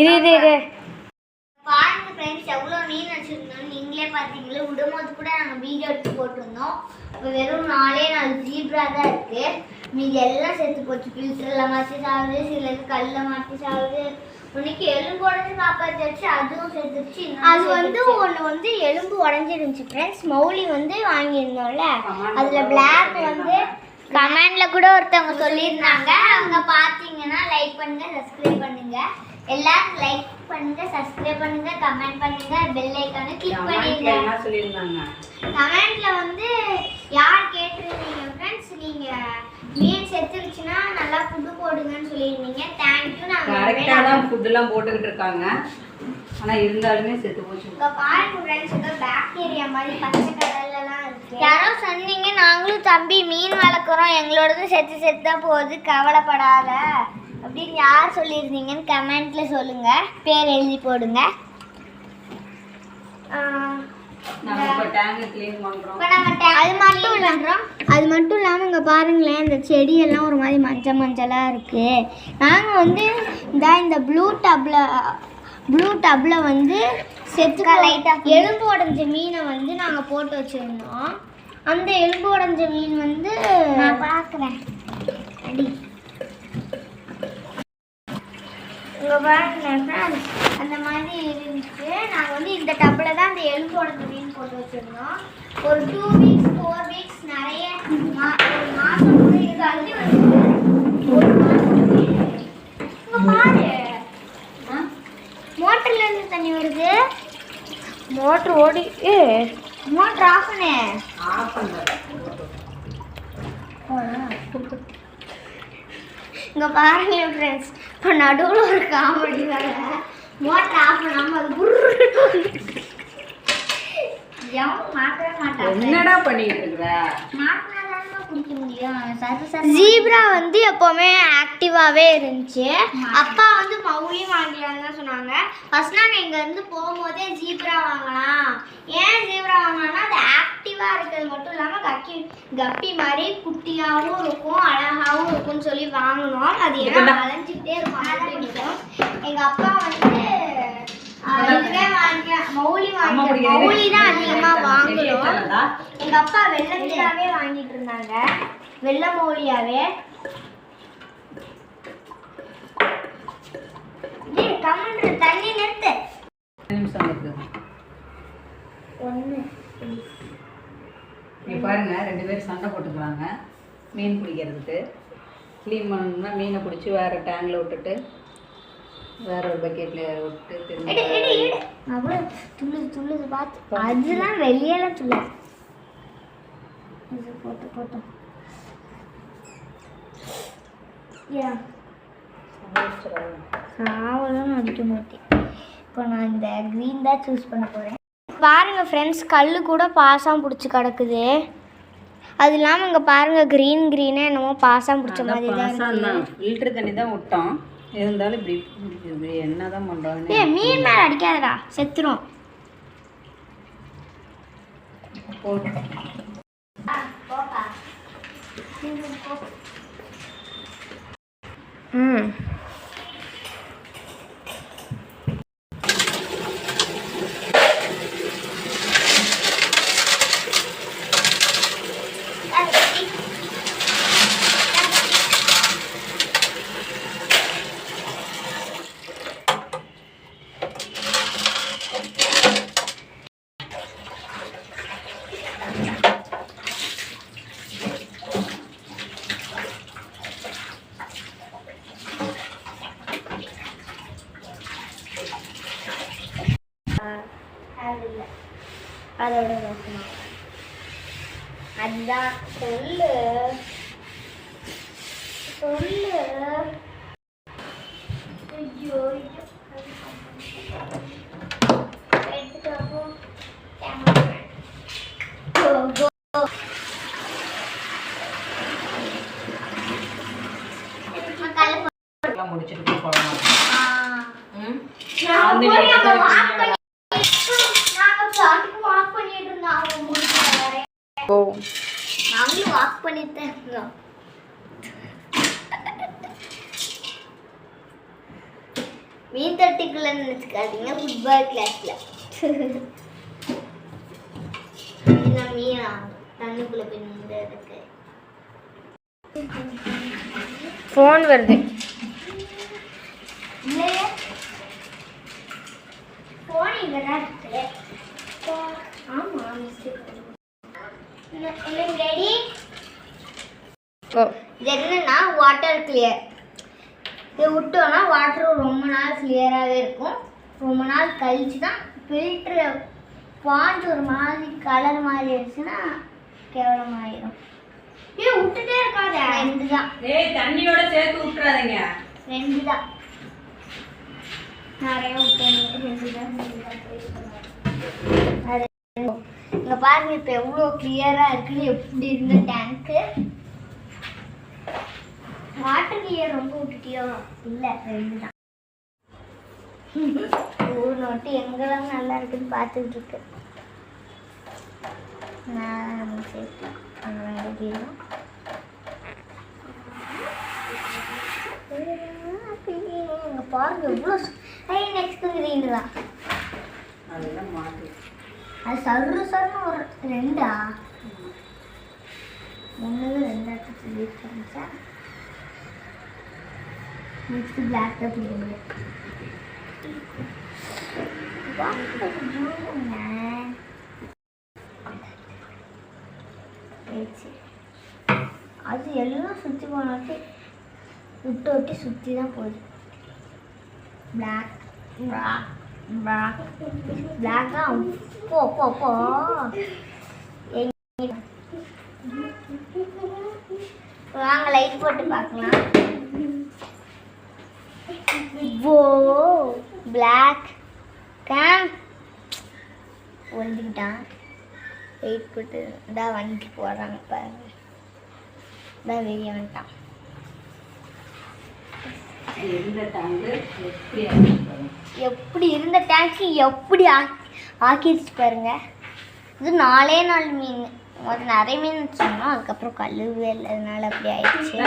இரு இரு இரு. பாருங்க ஃப்ரெண்ட்ஸ் எவ்வளோ மீன் வச்சுருந்தோம் நீங்களே பார்த்தீங்களா விடும்போது கூட நாங்கள் வீடியோ எடுத்து போட்டிருந்தோம். இப்போ வெறும் நாலே நாலு ஜீப்ரா தான் இருக்கு. மீதி எல்லாம் செத்து போச்சு. ஃபில்டரில் மாற்றி சாகுது சிலது கல்லில் மாற்றி சாகுது இன்னைக்கு எலும்பு உடஞ்சி காப்பாற்றிச்சு அதுவும் செத்துருச்சு அது வந்து ஒன்று வந்து எலும்பு உடஞ்சிருந்துச்சு ஃப்ரெண்ட்ஸ் மௌலி வந்து வாங்கியிருந்தோம்ல. அதில் பிளாக் வந்து கமெண்ட்ல கூட ஒருத்தவங்க சொல்லியிருந்தாங்க. அவங்க பார்த்தீங்கன்னா லைக் பண்ணுங்க சப்ஸ்கிரைப் பண்ணுங்க. எல்லாரும் லைக் பண்ணுங்க சப்ஸ்கிரைப் பண்ணுங்க கமெண்ட் பண்ணுங்க பெல் ஐக்கானை கிளிக் பண்ணிடுங்க என்ன சொல்லியிருந்தாங்க? கமெண்ட்ல வந்து யார் கேட்டிருந்தீங்க ஃப்ரெண்ட்ஸ் நீங்க மீன் செத்துருச்சுன்னா நல்லா ஃபுட்டு போடுங்கன்னு சொல்லியிருந்தீங்க. தேங்க்யூ கரெக்டாக நாங்கள் தான் ஃபுட்டுலாம் போட்டுக்கிட்டு இருக்காங்க. ஆனால் இருந்தாலுமே செத்து போச்சு. இங்க பாருங்க ஃப்ரெண்ட்ஸ் இங்க பாக்டீரியா மாதிரி பச்சை கலர்லலாம் இருக்கு. யாரோ சொன்னீங்க நாங்களும் தம்பி மீன் வளர்க்குறோம். எங்களோடது செத்து செத்து தான் போகுது. கவலைப்படாத. அப்படின்னு யார் சொல்லியிருந்தீங்கன்னு கமெண்ட்ல சொல்லுங்க. பேர் எழுதி போடுங்க. அது மட்டும் இல்லாமல் அது மட்டும் இல்லாமல் இங்கே பாருங்களேன் இந்த செடியெல்லாம் ஒரு மாதிரி மஞ்சள் மஞ்சளாக இருக்குது நாங்கள் வந்து இந்த இந்த ப்ளூ டப்பில் ப்ளூ டப்பில் வந்து செத்து லைட்டாக எலும்பு உடஞ்ச மீனை வந்து நாங்கள் போட்டு வச்சுருந்தோம். அந்த எலும்பு உடஞ்ச மீன் வந்து நான் பார்க்குறேன் அடி இங்கே பாருங்க friends, அந்த மாதிரி இருந்துச்சு நாங்கள் வந்து இந்த டப்பில் தான் அந்த எலும்பு உடஞ்ச மீன் போட்டு வச்சுருந்தோம். ஒரு டூ வீக்ஸ் ஃபோர் வீக்ஸ் நிறைய மா ஒரு மாதம் கூட இருக்காது ஒரு மாதம் பாரு. மோட்டர்ல இருந்து தண்ணி வருது. மோட்ரு ஓடி ஏ. மோட்டர் ஆஃப் பண்ணு ஆஃப் பண்ணுறது இங்க பாருங்க ஃப்ரெண்ட்ஸ் இப்போ நடுவில் ஒரு காமெடி வேற. மோட்டர் ஆஃப் பண்ணாம அது என்னடா பண்ணிட்டு இருக்கிற ஜீப்ரா வந்து எப்போவுமே ஆக்டிவாகவே இருந்துச்சு. அப்பா வந்து மௌலி வாங்கலான்னு தான் சொன்னாங்க. ஃபர்ஸ்ட் நாங்கள் இங்கேருந்து போகும்போதே ஜீப்ரா வாங்கலாம். ஏன் ஜீப்ரா வாங்கலாம்னா அது ஆக்டிவாக இருக்கிறது மட்டும் இல்லாமல் கக்கி கப்பி மாதிரி குட்டியாகவும் இருக்கும் அழகாகவும் இருக்கும்னு சொல்லி வாங்கினோம். அது ஏன்னா அலைஞ்சிக்கிட்டே இருக்கும். எங்கள் அப்பா வந்து மௌலி தான் அதிகமாக வாங்குறோம்? எங்க அப்பா வெள்ளத்திலாவே வாங்கிட்டு இருந்தாங்க. வெள்ள மௌலியாவே. தண்ணி நிறுத்து. இங்க பாருங்க ரெண்டு பேரும் சண்டை போட்டுக்கிறாங்க. மீன் பிடிக்கிறதுக்கு. க்ளீன் பண்ணணும்னா மீனை பிடிச்சி வேற டேங்கில் விட்டுட்டு வேற ஒரு விட்டு துள்ளுது துள்ளுது பார்த்து அதெல்லாம் வெளியெல்லாம் துள்ளுது இது போட்டு போட்டோம் யா. சாவலும் அடிக்க மாட்டேன் இப்போ நான் இந்த க்ரீன் தான் சூஸ் பண்ண போகிறேன் பாருங்க ஃப்ரெண்ட்ஸ் கல் கூட பாசம் பிடிச்சி கிடக்குது. அது இல்லாமல் இங்கே பாருங்க க்ரீன் க்ரீனே என்னமோ பாசம் பிடிச்ச மாதிரி தான் ஃபில்டர் தண்ணி தான் விட்டோம் இருந்தாலும் இப்படி இது என்ன தான் பண்ணுறோம் ஏய் மீன் மேலே அடிக்காதடா. செத்துரும். ம் அதோட ரோசமா அதுதான் சொல்லு. சொல்லு. ஐயோ ஐயோ. எடுத்துட்டு வா போ. Cameraman. Go, go. அம்மா, காலைல போ. எல்லாம் முடிச்சுட்டு போகலாம் ஆ. ம் நாங்க வந்து போய் நீங்க அங்க போய் walk நீங்க பண்ணி- நாங்க பாட்டுக்கு walk பண்ணிட்டு இருந்தோம். அவங்க முடிக்கிற வரை. ஓ நாங்களும் வாக் பண்ணிட்டு தான் இருந்தோம். மீன் தொட்டிக்குள்ள நினைச்சுக்காதீங்க ஃபுட்பால் கிளாஸ்ல நான் மீனா தண்ணிக்குள்ள போய் நின்று இருக்கு ஃபோன் வருது. இல்லையே. போன் இங்கே தான் இருக்கு. இது என்னன்னா வாட்டர் கிளியர் இதை விட்டோம்னா வாட்டர் ரொம்ப நாள் கிளியராகவே இருக்கும். ரொம்ப நாள் கழிச்சு தான் ஃபில்ட்ரு பாண்ட் ஒரு மாதிரி கலர் மாதிரி ஆயிடுச்சுன்னா கேவலமாயிடும் ஏ விட்டுட்டே இருக்காத. ரெண்டு தான் ஏய் தண்ணியோட சேர்த்து விட்டுறாதீங்க. ரெண்டு தான் நிறைய விட்டேன். ரெண்டு தான் இங்க பாருங்க இப்போ எவ்வளோ கிளியரா இருக்குன்னு எப்படி இருந்த டேங்க்கு வாட்டர் கிளியர் ரொம்ப விட்டுட்டியோ இல்லை ரெண்டு தான் ஊர் நோட்டு எங்கெல்லாம் நல்லா இருக்குன்னு பார்த்துட்டு இருக்கு. நான் இங்க பாருங்க எவ்வளோ ஐ நெக்ஸ்ட் கிரீன் தான் அது சரு சருன்னு ஒரு ரெண்டா? ஒன்று ரெண்டாட்டு சொல்லியிருக்காங்க நெக்ஸ்ட் பிளாக் தான் பிடிக்கும் அது எல்லாம் சுற்றி போனாட்டி விட்டு விட்டு சுற்றி தான் போகுது பிளாக் பிளாக் பிளாக் பிளாக்கா போ போ போ. வாங்க லைட் போட்டு பார்க்கலாம். ஓ பிளாக் கேம் ஒழுந்துக்கிட்டான் வெயிட் போட்டு இந்தா வண்டிக்கு போடுறாங்க பாருங்க. இதான் வெளியே வந்துட்டான். எப்படி இருந்த டேங்க்கு எப்படி ஆக்கி ஆக்கிடுச்சு பாருங்க. இது நாலே நாலு மீன். முதல்ல நிறைய மீன் சொன்னோம் அதுக்கப்புறம் கழுவே இல்லைனால அப்படி ஆயிடுச்சு.